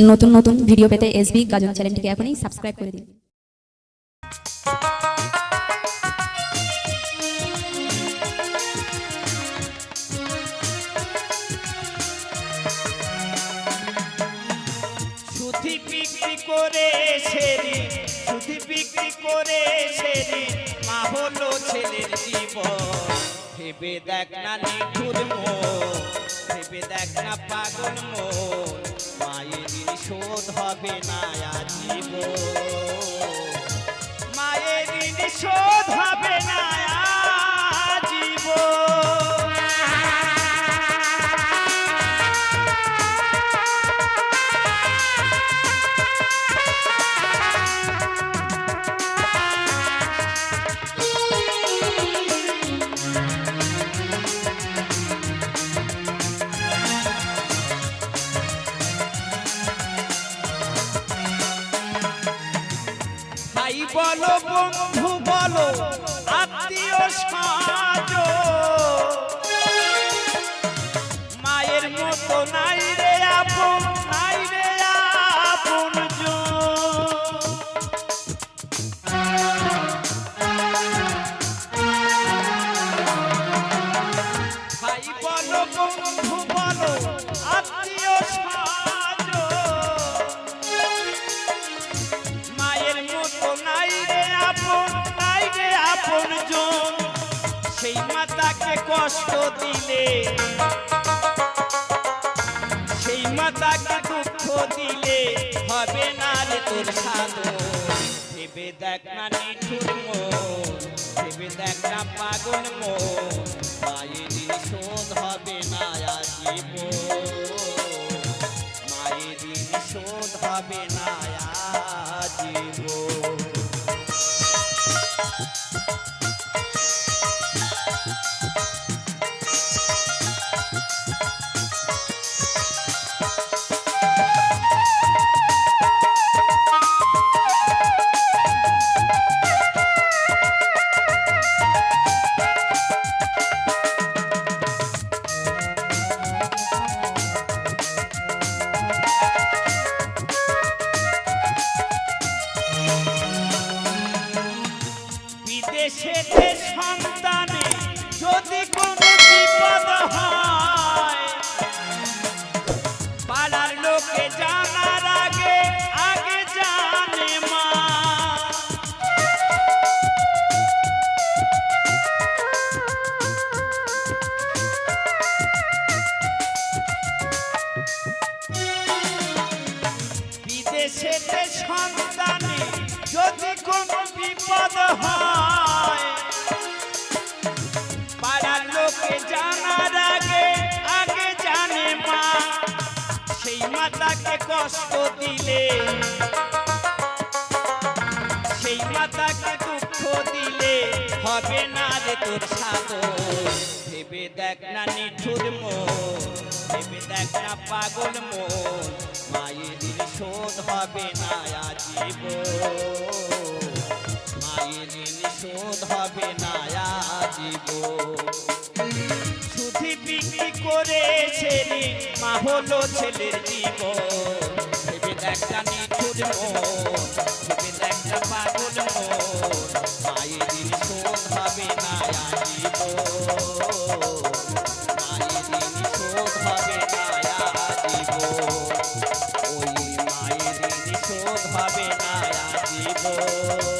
নতুন নতুন ভিডিও পেতে এসবি গাজন চ্যানেলটিকে এখনই সাবস্ক্রাইব করে দিন। করে মা হলো ছেলের জীবন। ভেবে দেখ না নিঠুর মন ভেবে দেখ না পাগল মন মায়ের শোধ হবে না আজীবন। ভাই বলো বন্ধু বলো আত্মীয় সাজ কষ্ট দিলে, সেই মাতাকে দুঃখ দিলে হবে না রে তোর সাধন ভেবে দেখ না নিঠুর মন, ভেবে দেখ না পাগল মন, মায়ের শোধ হবে না আজীবন মায়ের শোধ হবে না বিদেশে সন্তানে যদি কোনো পাড়ার লোকে জানার আগে আগে জানে মা। কোনো বিপদ হয় মাতাকে কষ্ট দিলে, সেই মাতাকে দুঃখ দিলে হবে না রে তোর ভেবে দেখ না নিঠুর মন, ভেবে দেখ না পাগল মন, মায়ের শোধ হবে না আজীবন। মায়ের শোধ হবে না আজীবন। সুধি বিক্রি করে ছেলে মা হলো ছেলের জীবন। ভেবে দেখা নিঠুর মন, ভেবে দেখা পাগল মন। মায়ের ঋণ শোধ হবে না আজীবন।